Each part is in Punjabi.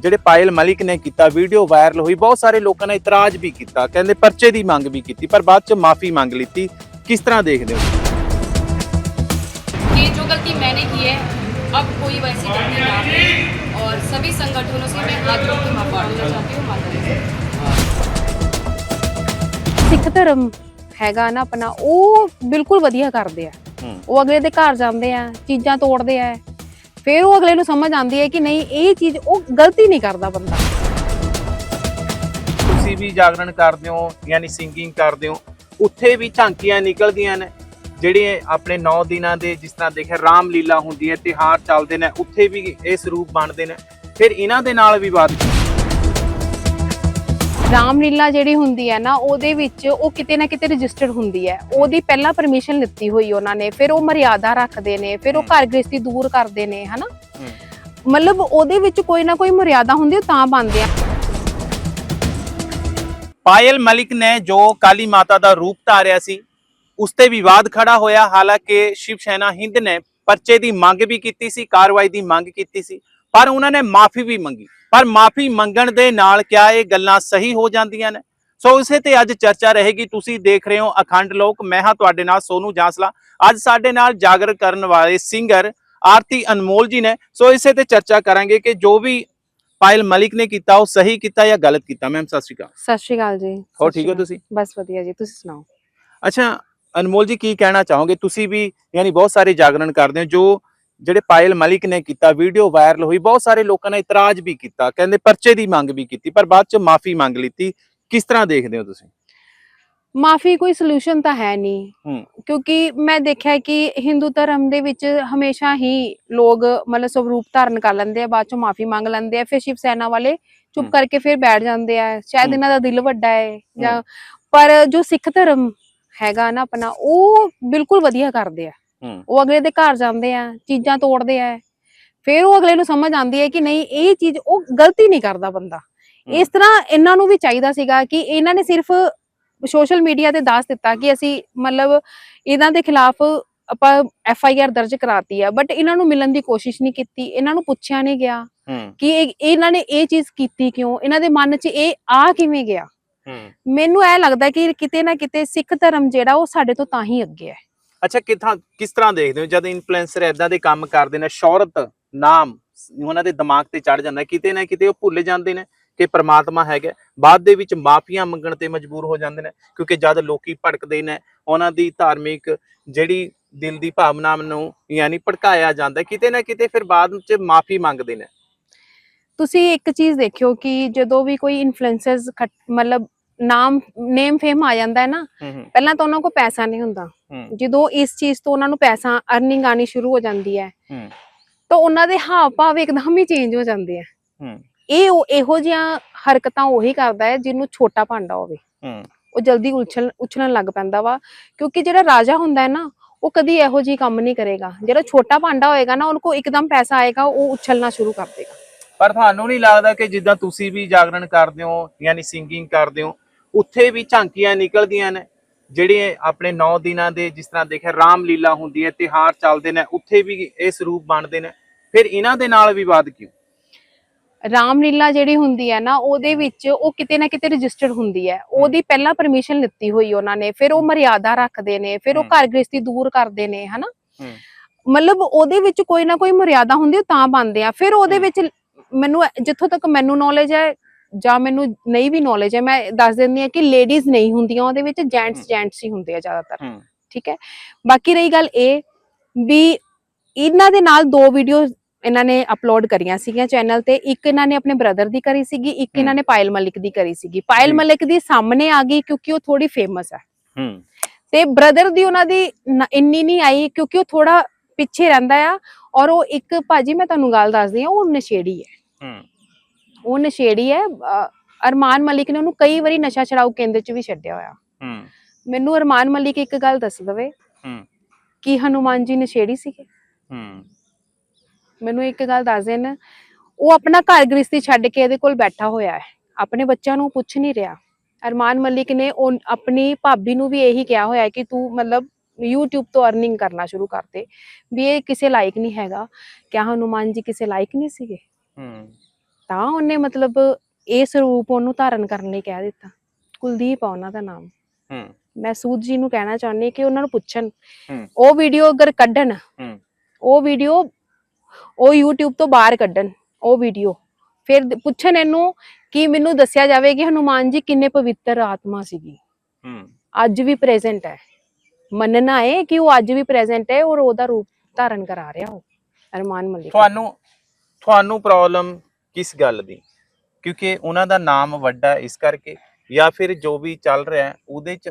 ਜਿਹੜੇ ਪਾਇਲ ਮਲਿਕ ਨੇ ਕੀਤਾ ਵੀਡੀਓ ਵਾਇਰਲ ਹੋਈ ਬਹੁਤ ਸਾਰੇ ਲੋਕਾਂ ਨੇ ਇਤਰਾਜ਼ ਵੀ ਕੀਤਾ ਕਹਿੰਦੇ ਪਰਚੇ ਦੀ ਮੰਗ ਵੀ ਕੀਤੀ ਪਰ ਬਾਅਦ ਚ ਮਾਫੀ ਮੰਗ ਲਈ ਕਿਸ ਤਰ੍ਹਾਂ ਦੇਖਦੇ ਹੋ ये जो गलती मैंने की है अब कोई वैसी गलती ना हो और सभी संगठनों से मैं हाथ जोड़ के माफी मांगना चाहती हूँ माता रानी से ਸਿੱਖ ਧਰਮ ਹੈਗਾ ਨਾ ਆਪਣਾ ਉਹ ਬਿਲਕੁਲ ਵਧੀਆ ਕਰਦੇ ਆ ਹੂੰ। ਉਹ ਅਗਲੇ ਦੇ ਘਰ ਜਾਂਦੇ ਆ ਚੀਜ਼ਾਂ ਤੋੜਦੇ ਆ ਫਿਰ ਉਹ ਅਗਲੇ ਨੂੰ ਸਮਝ ਆਉਂਦੀ ਹੈ ਕਿ ਨਹੀਂ, ਇਹ ਚੀਜ਼ ਉਹ ਗਲਤੀ ਨਹੀਂ ਕਰਦਾ ਬੰਦਾ ਤੁਸੀਂ ਵੀ ਜਾਗਰਣ ਕਰਦੇ ਹੋ, ਯਾਨੀ ਸਿੰਗਿੰਗ ਕਰਦੇ ਹੋ, ਉੱਥੇ ਵੀ ਝਾਂਕੀਆਂ ਨਿਕਲਦੀਆਂ ਨੇ ਜਿਹੜੇ ਆਪਣੇ 9 ਦਿਨਾਂ ਦੇ ਜਿਸ ਤਰ੍ਹਾਂ ਦੇਖਿਆ ਰਾਮ ਲੀਲਾ ਹੁੰਦੀ ਹੈ ਤਿਹਾਰ ਚੱਲਦੇ ਨੇ, ਉੱਥੇ ਵੀ ਇਹ ਸਰੂਪ ਬਣਦੇ ਨੇ ਫਿਰ ਇਹਨਾਂ ਦੇ ਨਾਲ ਵਿਵਾਦ ਕਿਉਂ? ਰਾਮਲੀਲਾ ਜਿਹੜੀ ਹੁੰਦੀ ਹੈ ਨਾ ਉਹਦੇ ਵਿੱਚ ਉਹ ਕਿਤੇ ਨਾ ਕਿਤੇ ਰਜਿਸਟਰਡ ਹੁੰਦੀ ਹੈ। ਉਹਦੀ ਪਹਿਲਾਂ ਪਰਮਿਸ਼ਨ ਲਿੱਤੀ ਹੋਈ ਉਹਨਾਂ ਨੇ ਫਿਰ ਉਹ ਮਰਿਆਦਾ ਰੱਖਦੇ ਨੇ ਫਿਰ ਉਹ ਘਰ ਗ੍ਰਸਤੀ ਦੂਰ ਕਰਦੇ ਨੇ ਹਨਾ। ਮਤਲਬ ਉਹਦੇ ਵਿੱਚ ਕੋਈ ਨਾ ਕੋਈ ਮਰਿਆਦਾ ਹੁੰਦੀ ਤਾਂ ਬਣਦੇ ਆ। ਪਾਇਲ ਮਲਿਕ ਨੇ ਜੋ ਕਾਲੀ ਮਾਤਾ ਦਾ ਰੂਪ ਧਾਰਿਆ ਸੀ ਉਸ ਤੇ ਵਿਵਾਦ ਖੜਾ ਹੋਇਆ। ਹਾਲਾਂਕਿ ਸ਼ਿਵ ਸੈਨਾ ਹਿੰਦ ਨੇ ਪਰਚੇ ਦੀ ਮੰਗ ਵੀ ਕੀਤੀ ਸੀ ਕਾਰਵਾਈ ਦੀ ਮੰਗ ਕੀਤੀ ਸੀ ਪਰ ਉਹਨਾਂ ਨੇ ਮਾਫੀ ਵੀ ਮੰਗੀ। ਪਰ ਮਾਫੀ ਮੰਗਣ ਦੇ ਨਾਲ ਕਿਆ ਇਹ ਗੱਲਾਂ ਸਹੀ ਹੋ ਜਾਂਦੀਆਂ ਨੇ? ਸੋ ਇਸੇ ਤੇ ਅੱਜ ਚਰਚਾ ਰਹੇਗੀ। ਤੁਸੀਂ ਦੇਖ ਰਹੇ ਹੋ ਅਖੰਡ ਲੋਕ। ਮੈਂ ਹਾਂ ਤੁਹਾਡੇ ਨਾਲ ਸੋਨੂ ਜਾਂਸਲਾ। ਅੱਜ ਸਾਡੇ ਨਾਲ ਜਾਗਰ ਕਰਨ ਵਾਲੇ ਸਿੰਗਰ ਆਰਤੀ ਅਨਮੋਲ ਜੀ ਨੇ। ਸੋ ਇਸੇ ਤੇ ਚਰਚਾ ਕਰਾਂਗੇ ਕਿ ਜੋ ਵੀ ਪਾਇਲ ਮਲਿਕ ਨੇ ਕੀਤਾ ਉਹ ਸਹੀ ਕੀਤਾ ਜਾਂ ਗਲਤ ਕੀਤਾ? ਮੈਮ ਸਤਿ ਸ਼੍ਰੀ ਅਕਾਲ। ਸਤਿ ਸ਼੍ਰੀ ਅਕਾਲ ਜੀ। ਹੋਰ ਠੀਕ ਹੋ ਤੁਸੀਂ। ਬਸ ਵਧੀਆ ਜੀ। ਤੁਸੀਂ ਸੁਣਾਓ? ਅੱਛਾ ਅਨਮੋਲ ਜੀ ਕੀ ਕਹਿਣਾ ਚਾਹੋਗੇ? ਤੁਸੀਂ ਵੀ ਯਾਨੀ ਬਹੁਤ ਸਾਰੇ ਜਾਗਰਣ ਕਰਦੇ ਹੋ ਜੋ ਜਿਹੜੇ ਪਾਇਲ ਮਲਿਕ ਨੇ ਕੀਤਾ ਵੀਡੀਓ ਵਾਇਰਲ ਹੋਈ ਬਹੁਤ ਸਾਰੇ ਲੋਕਾਂ ਨੇ ਇਤਰਾਜ਼ ਵੀ ਕੀਤਾ ਕਹਿੰਦੇ ਪਰਚੇ ਦੀ ਮੰਗ ਵੀ ਕੀਤੀ ਪਰ ਬਾਅਦ ਚ ਮਾਫੀ ਮੰਗ ਲਈ ਕਿਸ ਤਰ੍ਹਾਂ ਦੇਖਦੇ ਹੋ ਤੁਸੀਂ ਮਾਫੀ ਕੋਈ ਸੋਲੂਸ਼ਨ ਤਾਂ ਹੈ ਨਹੀਂ। ਕਿਉਂਕਿ ਮੈਂ ਦੇਖਿਆ ਕਿ ਹਿੰਦੂ ਧਰਮ ਦੇ ਵਿੱਚ ਹਮੇਸ਼ਾ ਹੀ ਲੋਕ ਮਤਲਬ ਸਵਰੂਪ ਧਾਰਨ ਕਰ ਲੈਂਦੇ ਆ ਬਾਅਦ ਚੋਂ ਮਾਫੀ ਮੰਗ ਲੈਂਦੇ ਆ ਫਿਰ ਸ਼ਿਵ ਸੈਨਾ ਵਾਲੇ ਚੁੱਪ। ਕਰਕੇ ਫਿਰ ਬੈਠ ਜਾਂਦੇ ਆ ਸ਼ਾਇਦ। ਇਹਨਾਂ ਦਾ ਦਿਲ ਵੱਡਾ ਹੈ ਜਾਂ ਪਰ ਜੋ ਸਿੱਖ ਧਰਮ ਹੈਗਾ ਨਾ ਆਪਣਾ ਉਹ ਬਿਲਕੁਲ ਵਧੀਆ ਕਰਦੇ ਆ। ਉਹ ਅਗਲੇ ਦੇ ਘਰ ਜਾਂਦੇ ਆ ਚੀਜ਼ਾਂ ਤੋੜਦੇ ਆ। ਫਿਰ ਉਹ ਅਗਲੇ ਨੂੰ ਸਮਝ ਆਉਂਦੀ ਹੈ ਕਿ ਨਹੀਂ ਇਹ ਚੀਜ਼ ਉਹ ਗਲਤੀ ਨਹੀਂ ਕਰਦਾ ਬੰਦਾ। ਇਸ ਤਰ੍ਹਾਂ ਇਹਨਾਂ ਨੂੰ ਵੀ ਚਾਹੀਦਾ ਸੀਗਾ ਕਿ ਇਹਨਾਂ ਨੇ ਸਿਰਫ ਸੋਸ਼ਲ ਮੀਡੀਆ ਤੇ ਦੱਸ ਦਿੱਤਾ ਕਿ ਅਸੀਂ ਮਤਲਬ ਇਹਨਾਂ ਦੇ ਖਿਲਾਫ ਆਪਾਂ ਐਫ ਆਈ ਆਰ ਦਰਜ ਕਰਾਤੀ ਆ ਬਟ ਇਹਨਾਂ ਨੂੰ ਮਿਲਣ ਦੀ ਕੋਸ਼ਿਸ਼ ਨਹੀਂ ਕੀਤੀ। ਇਹਨਾਂ ਨੂੰ ਪੁੱਛਿਆ ਨਹੀਂ ਗਿਆ ਕਿ ਇਹ- ਇਹਨਾਂ ਨੇ ਇਹ ਚੀਜ਼ ਕੀਤੀ ਕਿਉਂ? ਇਹਨਾਂ ਦੇ ਮਨ 'ਚ ਇਹ ਆ ਕਿਵੇਂ ਗਿਆ? ਮੈਨੂੰ ਇਹ ਲੱਗਦਾ ਕਿ ਕਿਤੇ ਨਾ ਕਿਤੇ ਸਿੱਖ ਧਰਮ ਜਿਹੜਾ ਉਹ ਸਾਡੇ ਤੋਂ ਤਾਂ ਹੀ ਅੱਗੇ ਹੈ। ਅੱਛਾ, ਕਿਥਾਂ, ਕਿਸ ਤਰ੍ਹਾਂ ਦੇਖਦੇ ਹੋ? ਜਦ ਇਨਫਲੂਐਂਸਰ ਐਦਾਂ ਦੇ ਕੰਮ ਕਰਦੇ ਨੇ, ਸ਼ੌਹਰਤ, ਨਾਮ, ਉਹਨਾਂ ਦੇ ਦਿਮਾਗ ਤੇ ਚੜ ਜਾਂਦਾ, ਕਿਤੇ ਨਾ ਕਿਤੇ ਉਹ ਭੁੱਲ ਜਾਂਦੇ ਨੇ ਕਿ ਪ੍ਰਮਾਤਮਾ ਹੈਗਾ। ਬਾਅਦ ਦੇ ਵਿੱਚ ਮਾਫੀਆਂ ਮੰਗਣ ਤੇ ਮਜਬੂਰ ਹੋ ਜਾਂਦੇ ਨੇ, ਕਿਉਂਕਿ ਜਦ ਲੋਕੀ ਭੜਕਦੇ ਨੇ, ਉਹਨਾਂ ਦੀ ਧਾਰਮਿਕ ਜਿਹੜੀ ਦਿਲ ਦੀ ਭਾਵਨਾ ਨੂੰ ਯਾਨੀ ਭੜਕਾਇਆ ਜਾਂਦਾ, ਕਿਤੇ ਨਾ ਕਿਤੇ ਫਿਰ ਬਾਅਦ ਵਿੱਚ ਮਾਫੀ ਮੰਗਦੇ ਨੇ। ਤੁਸੀਂ ਇੱਕ ਚੀਜ਼ ਦੇਖਿਓ ਕਿ ਜਦੋਂ ਵੀ ਕੋਈ ਇਨਫਲੂਐਂਸਰਸ ਮਤਲਬ ਨਾਮ ਨੇਮ ਫੇਮ ਆ ਜਾਂਦਾ ਹੈ ਨਾ ਪਹਿਲਾਂ ਤਾਂ ਉਹਨਾਂ ਕੋਲ ਪੈਸਾ ਨਹੀਂ ਹੁੰਦਾ। ਜਦੋਂ ਇਸ ਚੀਜ਼ ਤੋਂ ਉਹਨਾਂ ਨੂੰ ਪੈਸਾ ਅਰਨਿੰਗ ਆਣੀ ਸ਼ੁਰੂ ਹੋ ਜਾਂਦੀ ਹੈ ਤਾਂ ਉਹਨਾਂ ਦੇ ਹਾਵ ਭਾਵ ਇੱਕਦਮ ਹੀ ਚੇਂਜ ਹੋ ਜਾਂਦੇ ਆ। ਇਹ ਉਹ ਇਹੋ ਜਿਹੀਆਂ ਹਰਕਤਾਂ ਉਹੀ ਕਰਦਾ ਹੈ ਜਿਹਨੂੰ ਛੋਟਾ ਭਾਂਡਾ ਹੋਵੇ। ਉਹ ਜਲਦੀ ਉਛਲ ਉਛਲਣ ਲੱਗ ਪੈਂਦਾ ਵਾ ਕਿਉਂਕਿ ਜਿਹੜਾ ਰਾਜਾ ਹੁੰਦਾ ਹੈ ਨਾ ਉਹ ਕਦੀ ਇਹੋ ਜਿਹੀ ਕੰਮ ਨਹੀਂ ਕਰੇਗਾ। ਜਿਹੜਾ ਛੋਟਾ ਭਾਂਡਾ ਹੋਏਗਾ ਨਾ ਉਹਨੂੰ ਇੱਕਦਮ ਪੈਸਾ ਆਏਗਾ ਉਹ ਉਛਲਣਾ ਸ਼ੁਰੂ ਕਰ ਦੇਗਾ। ਪਰ ਤੁਹਾਨੂੰ ਨਹੀਂ ਲੱਗਦਾ ਕਿ ਜਿੱਦਾਂ ਤੁਸੀਂ ਵੀ ਜਾਗਰਣ ਕਰਦੇ ਹੋ ਯਾਨੀ ਸਿੰਗਿੰਗ ਕਰਦੇ ਹੋ ਉੱਥੇ ਵੀ ਝਾਂਕੀਆਂ ਨਿਕਲਦੀਆਂ ਨੇ। ਜਿਹੜੇ ਆਪਣੇ 9 ਦਿਨਾਂ ਦੇ ਜਿਸ ਤਰ੍ਹਾਂ ਦੇਖਿਆ ਰਾਮ ਲੀਲਾ ਹੁੰਦੀ ਹੈ ਤਿਹਾਰ ਚੱਲਦੇ ਨੇ ਉੱਥੇ ਵੀ ਇਹ ਸਰੂਪ ਬਣਦੇ ਨੇ। ਫਿਰ ਇਹਨਾਂ ਦੇ ਨਾਲ ਵਿਵਾਦ ਕਿਉਂ? ਰਾਮਲੀਲਾ ਜਿਹੜੀ ਹੁੰਦੀ ਹੈ ਨਾ ਉਹਦੇ ਵਿੱਚ ਉਹ ਕਿਤੇ ਨਾ ਕਿਤੇ ਰਜਿਸਟਰਡ ਹੁੰਦੀ ਹੈ। ਉਹਦੀ ਪਹਿਲਾਂ ਪਰਮਿਸ਼ਨ ਲਿੱਤੀ ਹੋਈ ਉਹਨਾਂ ਨੇ। ਫਿਰ ਉਹ ਮਰਿਆਦਾ ਰੱਖਦੇ ਨੇ ਫਿਰ ਉਹ। ਘਰ ਗ੍ਰਸਤੀ ਦੂਰ ਕਰਦੇ ਨੇ ਹਨਾ। ਮਤਲਬ ਉਹਦੇ ਵਿੱਚ ਕੋਈ ਨਾ ਕੋਈ ਮਰਿਆਦਾ ਹੁੰਦੀ ਉਹ ਤਾਂ ਬਣਦੇ ਆ। ਫਿਰ ਉਹਦੇ। ਵਿੱਚ ਮੈਨੂੰ ਜਿੱਥੋਂ ਤੱਕ ਮੈਨੂੰ ਨੌਲੇਜ ਹੈ ਜਾਂ ਮੈਨੂੰ ਨਹੀਂ ਵੀ ਨੌਲੇਜ ਹੈ ਮੈਂ ਦੱਸ ਦਿੰਦੀ ਹਾਂ ਕਿ ਲੇਡੀਜ਼ ਨਹੀਂ ਹੁੰਦੀਆਂ ਉਹਦੇ ਵਿੱਚ। ਜੈਂਟਸ ਜੈਂਟਸ ਹੀ ਹੁੰਦੇ ਆ ਜ਼ਿਆਦਾਤਰ ਠੀਕ ਹੈ? ਬਾਕੀ ਰਹੀ ਗੱਲ ਇਹ ਵੀ ਇਹਨਾਂ ਦੇ ਨਾਲ ਦੋ ਵੀਡੀਓ ਇਹਨਾਂ ਨੇ ਅਪਲੋਡ ਕਰੀਆਂ ਸੀਗੀਆਂ ਚੈਨਲ ਤੇ ਇੱਕ ਇਹਨਾਂ ਨੇ ਆਪਣੇ ਬ੍ਰਦਰ ਦੀ ਕਰੀ ਸੀਗੀ ਇੱਕ। ਇਹਨਾਂ ਨੇ ਪਾਇਲ ਮਲਿਕ ਦੀ ਕਰੀ ਸੀਗੀ। ਪਾਇਲ। ਮਲਿਕ ਦੀ ਸਾਹਮਣੇ ਆ ਗਈ ਕਿਉਂਕਿ ਉਹ ਥੋੜੀ ਫੇਮਸ ਹੈ। ਹੂੰ। ਤੇ ਬ੍ਰਦਰ ਦੀ ਉਹਨਾਂ ਦੀ ਇੰਨੀ ਨਹੀਂ ਆਈ ਕਿਉਂਕਿ ਉਹ ਥੋੜਾ ਪਿੱਛੇ ਰਹਿੰਦਾ ਆ ਔਰ ਉਹ ਇੱਕ ਭਾਜੀ ਮੈਂ ਤੁਹਾਨੂੰ ਗੱਲ ਦੱਸਦੀ ਆ ਉਹ ਨਸ਼ੇੜੀ ਹੈ। ਹੂੰ। ਉਹ ਨਸ਼ੇੜੀ ਹੈ ਅਰਮਾਨ ਮਲਿਕ ਨੇ ਉਹਨੂੰ ਕਈ ਵਾਰੀ ਨਸ਼ਾ ਛਡਾਊ ਕੇਂਦਰ 'ਚ ਵੀ ਛੱਡਿਆ ਹੋਇਆ। ਹੂੰ। ਮੈਨੂੰ ਅਰਮਾਨ ਮਲਿਕ ਇੱਕ ਗੱਲ ਦੱਸ ਦਵੇ ਹੂੰ। ਕਿ ਹਨੂਮਾਨ ਜੀ ਨਸ਼ੇੜੀ ਸੀਗੇ? ਹੂੰ। ਮੈਨੂੰ ਇੱਕ ਗੱਲ ਦੱਸ ਦੇਣ ਉਹ ਆਪਣਾ ਘਰ ਗ੍ਰਸਤੀ ਛੱਡ ਕੇ ਇਹਦੇ ਕੋਲ ਬੈਠਾ ਹੋਇਆ ਹੈ ਆਪਣੇ ਬੱਚਿਆਂ ਨੂੰ ਪੁੱਛ ਨਹੀਂ ਰਿਹਾ। ਅਰਮਾਨ ਮਲਿਕ ਨੇ ਉਹ ਆਪਣੀ ਭਾਬੀ ਨੂੰ ਵੀ ਇਹੀ ਕਿਹਾ ਹੋਇਆ ਹੈ ਕਿ ਤੂੰ ਮਤਲਬ YouTube ਤੋਂ ਅਰਨਿੰਗ ਕਰਨਾ ਸ਼ੁਰੂ ਕਰ ਦੇ ਵੀ ਇਹ ਕਿਸੇ ਲਾਇਕ ਨਹੀਂ ਹੈਗਾ। ਕਿਆ ਹਨੂਮਾਨ ਜੀ ਕਿਸੇ ਲਾਇਕ ਨਹੀਂ ਸੀਗੇ? ਹੂੰ। ਤਾਂ ਉਹਨੇ ਮਤਲਬ ਇਹ ਸਰੂਪ ਉਹਨੂੰ ਧਾਰਨ ਕਰਨ ਲਈ ਕਹਿ ਦਿੱਤਾ। ਕੁਲਦੀਪ ਆ ਉਹਨਾਂ ਦਾ ਨਾਮ। ਹੂੰ। ਮੈਂ ਸੂਦ ਜੀ ਨੂੰ ਕਹਿਣਾ ਚਾਹੁੰਦੀ ਕਿ ਉਹਨਾਂ ਨੂੰ ਪੁੱਛਣ। ਉਹ ਵੀਡੀਓ ਅਗਰ ਕੱਢਣ। ਉਹ ਵੀਡੀਓ ਉਹ YouTube ਤੋਂ ਬਾਹਰ ਕੱਢਣ ਉਹ ਵੀਡੀਓ ਫਿਰ ਪੁੱਛਣ ਇਹਨੂੰ ਕਿ ਮੈਨੂੰ ਦੱਸਿਆ ਜਾਵੇ ਕਿ ਹਨੂਮਾਨ ਜੀ ਕਿੰਨੇ ਪਵਿੱਤਰ ਆਤਮਾ ਸੀਗੀ। ਅੱਜ ਵੀ ਪ੍ਰੈਜ਼ੈਂਟ ਹੈ। ਮੰਨਣਾ ਹੈ ਕਿ ਉਹ ਅੱਜ ਵੀ ਪ੍ਰੈਜ਼ੈਂਟ ਹੈ ਔਰ ਉਹਦਾ ਰੂਪ ਧਾਰਨ ਕਰਾ ਰਿਹਾ ਉਹ। ਅਰਮਾਨ ਮਲਿਕ। ਤੁਹਾਨੂੰ ਤੁਹਾਨੂੰ ਪ੍ਰੋਬਲਮ ਕਿਸ ਗੱਲ ਦੀ? ਕਿਉਂਕਿ ਉਹਨਾਂ ਦਾ ਨਾਮ ਵੱਡਾ ਇਸ ਕਰਕੇ, ਜਾਂ ਫਿਰ ਜੋ ਵੀ ਚੱਲ ਰਿਹਾ ਉਹਦੇ ਚ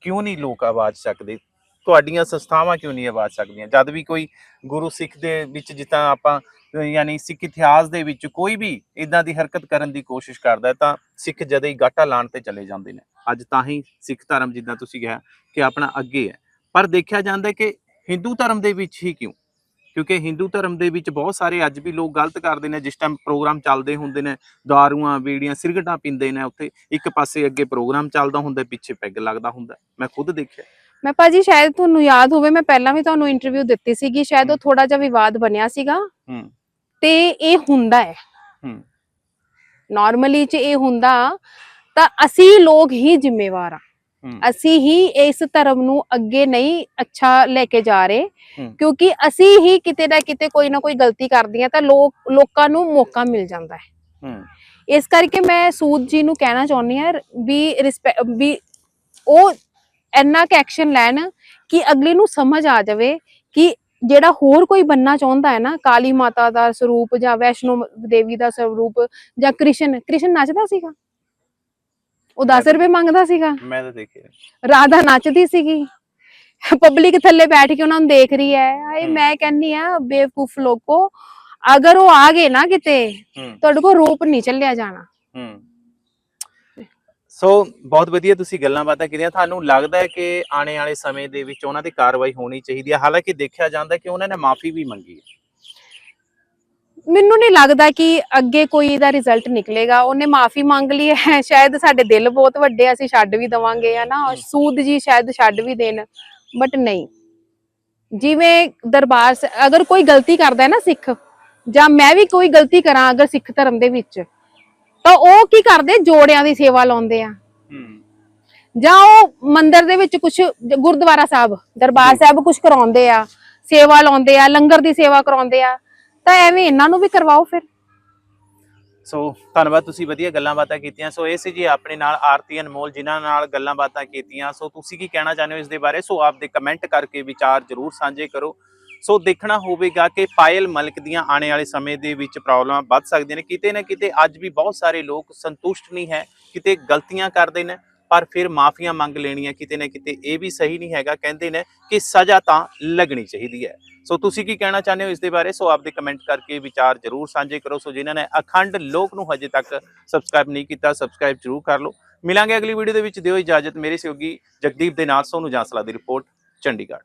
ਕਿਉਂ ਨਹੀਂ ਲੋਕ ਆਵਾਜ਼ ਸਕਦੇ? ਤੁਹਾਡੀਆਂ ਸੰਸਥਾਵਾਂ ਕਿਉਂ ਨਹੀਂ ਆਵਾਜ਼ ਸਕਦੀਆਂ? ਜਦ ਵੀ ਕੋਈ ਗੁਰੂ ਸਿੱਖ ਦੇ ਵਿੱਚ ਜਿੱਦਾਂ ਆਪਾਂ, ਯਾਨੀ ਸਿੱਖ ਇਤਿਹਾਸ ਦੇ ਵਿੱਚ ਕੋਈ ਵੀ ਇਦਾਂ ਦੀ ਹਰਕਤ ਕਰਨ ਦੀ ਕੋਸ਼ਿਸ਼ ਕਰਦਾ ਤਾਂ ਸਿੱਖ ਜਦੇ ਹੀ ਗਾਟਾ ਲਾਣ ਤੇ ਚਲੇ ਜਾਂਦੇ ਨੇ। ਅੱਜ ਤਾਂ ਹੀ ਸਿੱਖ ਧਰਮ ਜਿੱਦਾਂ ਤੁਸੀਂ ਕਿਹਾ ਕਿ ਆਪਣਾ ਅੱਗੇ ਹੈ। ਪਰ ਦੇਖਿਆ ਜਾਂਦਾ ਕਿ ਹਿੰਦੂ ਧਰਮ ਦੇ ਵਿੱਚ ਹੀ ਕਿਉਂ? ਕਿਉਂਕਿ ਹਿੰਦੂ ਧਰਮ ਦੇ ਵਿੱਚ ਬਹੁਤ ਸਾਰੇ ਅੱਜ ਵੀ ਲੋਕ ਗਲਤ ਕਰਦੇ ਨੇ ਜਿਸ ਟਾਈਮ ਪ੍ਰੋਗਰਾਮ ਚੱਲਦੇ ਹੁੰਦੇ ਨੇ ਦਾਰੂਆਂ ਬੀੜੀਆਂ ਸਿਰਗਟਾਂ ਪੀਂਦੇ ਨੇ ਉੱਥੇ ਇੱਕ ਪਾਸੇ ਅੱਗੇ ਪ੍ਰੋਗਰਾਮ ਚੱਲਦਾ ਹੁੰਦਾ ਪਿੱਛੇ ਪੈਗ ਲੱਗਦਾ ਹੁੰਦਾ ਮੈਂ ਖੁਦ ਦੇਖਿਆ। ਮੈਂ ਭਾਜੀ ਸ਼ਾਇਦ ਤੁਹਾਨੂੰ ਯਾਦ ਹੋਵੇ ਮੈਂ ਪਹਿਲਾਂ ਵੀ ਤੁਹਾਨੂੰ ਇੰਟਰਵਿਊ ਦਿੱਤੀ ਸੀਗੀ ਸ਼ਾਇਦ ਉਹ ਥੋੜਾ ਜਿਹਾ ਵਿਵਾਦ ਬਣਿਆ ਸੀਗਾ। ਤੇ ਇਹ ਹੁੰਦਾ ਹੈ। ਨਾਰਮਲੀ ਚ ਇਹ ਹੁੰਦਾ ਤਾਂ ਅਸੀਂ ਲੋਕ ਹੀ ਜ਼ਿੰਮੇਵਾਰ ਆ। ਅਸੀਂ ਹੀ ਇਸ ਧਰਮ ਨੂੰ ਅੱਗੇ ਨਹੀਂ ਅੱਛਾ ਲੈ ਕੇ ਜਾ ਰਹੇ। ਕਿਉਂਕਿ ਅਸੀਂ ਹੀ ਕਿਤੇ ਨਾ ਕਿਤੇ ਕੋਈ ਨਾ ਕੋਈ ਗਲਤੀ ਕਰਦੇ ਆ ਤਾਂ ਲੋਕ ਲੋਕਾਂ ਨੂੰ ਮੌਕਾ ਮਿਲ ਜਾਂਦਾ ਹੈ। ਇਸ ਕਰਕੇ ਮੈਂ ਸੂਦ ਜੀ ਨੂੰ ਕਹਿਣਾ ਚਾਹੁੰਦੀ ਹਾਂ ਵੀ ਵੀ ਉਹ ਇੰਨਾ ਕੁ ਐਕਸ਼ਨ ਲੈਣ ਕਿ ਅਗਲੇ ਨੂੰ ਸਮਝ ਆ ਜਾਵੇ ਕਿ ਜਿਹੜਾ ਹੋਰ ਕੋਈ ਬੰਨਾ ਚਾਹੁੰਦਾ ਹੈ ਨਾ ਕਾਲੀ ਮਾਤਾ ਦਾ ਸਰੂਪ ਜਾਂ ਵੈਸ਼ਨੋ ਦੇਵੀ ਦਾ ਸਰੂਪ ਜਾਂ ਕ੍ਰਿਸ਼ਨ ਕ੍ਰਿਸ਼ਨ ਨੱਚਦਾ ਸੀਗਾ? ਉਹ 10 ਰੁਪਏ ਮੰਗਦਾ ਸੀਗਾ। ਮੈਂ ਤਾਂ ਦੇਖਿਆ। ਰਾਧਾ ਨੱਚਦੀ ਸੀਗੀ। ਪਬਲਿਕ ਥੱਲੇ ਬੈਠ ਕੇ ਉਹਨਾਂ ਨੂੰ ਦੇਖ ਰਹੀ ਹੈ। ਆਏ ਹਮ। ਮੈਂ ਕਹਿੰਨੀ ਆ ਬੇਵਕੂਫ ਲੋਕੋ ਅਗਰ ਉਹ ਆ ਗਏ ਨਾ ਕਿਤੇ ਤੁਹਾਡੇ ਕੋਲ ਰੂਪ ਨਹੀਂ ਚੱਲਿਆ ਜਾਣਾ। ਸੋ ਬਹੁਤ ਵਧੀਆ ਤੁਸੀਂ ਗੱਲਾਂ ਬਾਤਾਂ ਕੀਤੀਆਂ। ਤੁਹਾਨੂੰ ਲੱਗਦਾ ਹੈ ਕਿ ਆਉਣੇ ਵਾਲੇ ਸਮੇਂ ਦੇ ਵਿੱਚ ਉਹਨਾਂ ਤੇ ਕਾਰਵਾਈ ਹੋਣੀ ਚਾਹੀਦੀ ਹੈ। ਹਾਲਾਂਕਿ ਦੇਖਿਆ ਜਾਂਦਾ ਕਿ ਉਹਨਾਂ ਨੇ ਮਾਫੀ ਵੀ ਮੰਗੀ ਹੈ। ਮੈਨੂੰ ਨਹੀਂ ਲੱਗਦਾ ਕਿ ਅੱਗੇ ਕੋਈ ਇਹਦਾ ਰਿਜ਼ਲਟ ਨਿਕਲੇਗਾ। ਉਹਨੇ ਮਾਫੀ ਮੰਗ ਲਈ ਹੈ। ਸ਼ਾਇਦ ਸਾਡੇ ਦਿਲ ਬਹੁਤ ਵੱਡੇ ਆ, ਅਸੀਂ ਛੱਡ ਵੀ ਦਵਾਂਗੇ ਹਨਾ। ਸੂਦ ਜੀ ਸ਼ਾਇਦ ਛੱਡ ਵੀ ਦੇਣ ਬਟ ਨਹੀਂ। ਜਿਵੇਂ ਦਰਬਾਰ ਸ- ਅਗਰ ਕੋਈ ਗਲਤੀ ਕਰਦਾ ਹੈ ਨਾ ਸਿੱਖ ਜਾਂ ਮੈਂ ਵੀ ਕੋਈ ਗਲਤੀ ਕਰਾਂ ਅਗਰ ਸਿੱਖ ਧਰਮ ਦੇ ਵਿੱਚ ਤਾਂ ਉਹ ਕੀ ਕਰਦੇ? ਜੋੜਿਆਂ ਦੀ ਸੇਵਾ ਲਾਉਂਦੇ ਆ। ਹੂੰ ਜਾਂ ਉਹ ਮੰਦਿਰ ਦੇ ਵਿੱਚ ਕੁਝ ਗੁਰਦੁਆਰਾ ਸਾਹਿਬ ਦਰਬਾਰ। ਸਾਹਿਬ ਕੁਝ ਕਰਾਉਂਦੇ ਆ ਸੇਵਾ ਲਾਉਂਦੇ ਆ ਲੰਗਰ ਦੀ ਸੇਵਾ ਕਰਾਉਂਦੇ ਆ। ਤਾਂ ਐਵੇਂ ਇਹਨਾਂ ਨੂੰ ਵੀ ਕਰਵਾਓ ਫਿਰ। ਸੋ ਧੰਨਵਾਦ, ਤੁਸੀਂ ਵਧੀਆ ਗੱਲਾਂ ਬਾਤਾਂ ਕੀਤੀਆਂ। ਸੋ ਇਹ ਸੀ ਜੀ ਆਪਣੇ ਨਾਲ ਆਰਤੀ ਅਨਮੋਲ, ਜਿਨ੍ਹਾਂ ਨਾਲ ਗੱਲਾਂ ਬਾਤਾਂ ਕੀਤੀਆਂ। ਸੋ ਤੁਸੀਂ ਕੀ ਕਹਿਣਾ ਚਾਹੁੰਦੇ ਹੋ ਇਸ ਦੇ ਬਾਰੇ? ਸੋ ਆਪਦੇ ਕਮੈਂਟ ਕਰਕੇ ਵਿਚਾਰ ਜ਼ਰੂਰ ਸਾਂਝੇ ਕਰੋ। ਸੋ ਦੇਖਣਾ ਹੋਵੇਗਾ ਕਿ ਪਾਇਲ ਮਲਕ ਦੀਆਂ ਆਉਣ ਵਾਲੇ ਸਮੇਂ ਦੇ ਵਿੱਚ ਪ੍ਰੋਬਲਮਾਂ ਵੱਧ ਸਕਦੀਆਂ ਨੇ। ਕਿਤੇ ਨਾ ਕਿਤੇ ਅੱਜ ਵੀ ਬਹੁਤ ਸਾਰੇ ਲੋਕ ਸੰਤੁਸ਼ਟ ਨਹੀਂ ਹੈ। ਕਿਤੇ ਗਲਤੀਆਂ ਕਰਦੇ ਨੇ। ਪਰ ਫਿਰ ਮਾਫੀਆਂ ਮੰਗ ਲੈਣੀਆਂ ਕਿਤੇ ਨਾ ਕਿਤੇ, ਇਹ ਵੀ ਸਹੀ ਨਹੀਂ ਹੈਗਾ। ਕਹਿੰਦੇ ਨੇ ਕਿ ਸਜ਼ਾ ਤਾਂ ਲੱਗਣੀ ਚਾਹੀਦੀ ਹੈ। ਸੋ ਤੁਸੀਂ ਕੀ ਕਹਿਣਾ ਚਾਹੁੰਦੇ ਹੋ ਇਸ ਦੇ ਬਾਰੇ? ਸੋ ਆਪਦੇ ਕਮੈਂਟ ਕਰਕੇ ਵਿਚਾਰ ਜ਼ਰੂਰ ਸਾਂਝੇ ਕਰੋ। ਸੋ ਜਿਨ੍ਹਾਂ ਨੇ ਅਖੰਡ ਲੋਕ ਨੂੰ ਹਜੇ ਤੱਕ ਸਬਸਕ੍ਰਾਈਬ ਨਹੀਂ ਕੀਤਾ ਸਬਸਕ੍ਰਾਈਬ ਜ਼ਰੂਰ ਕਰ ਲਓ। ਮਿਲਾਂਗੇ ਅਗਲੀ ਵੀਡੀਓ ਦੇ ਵਿੱਚ। ਦਿਓ ਇਜਾਜ਼ਤ। ਮੇਰੇ ਸਹਿਯੋਗੀ ਜਗਦੀਪ ਦੇ ਨਾਲ ਸੋਨੂੰ ਜਾਂਸਲਾ ਦੀ ਰਿਪੋਰਟ ਚੰਡੀਗੜ੍ਹ।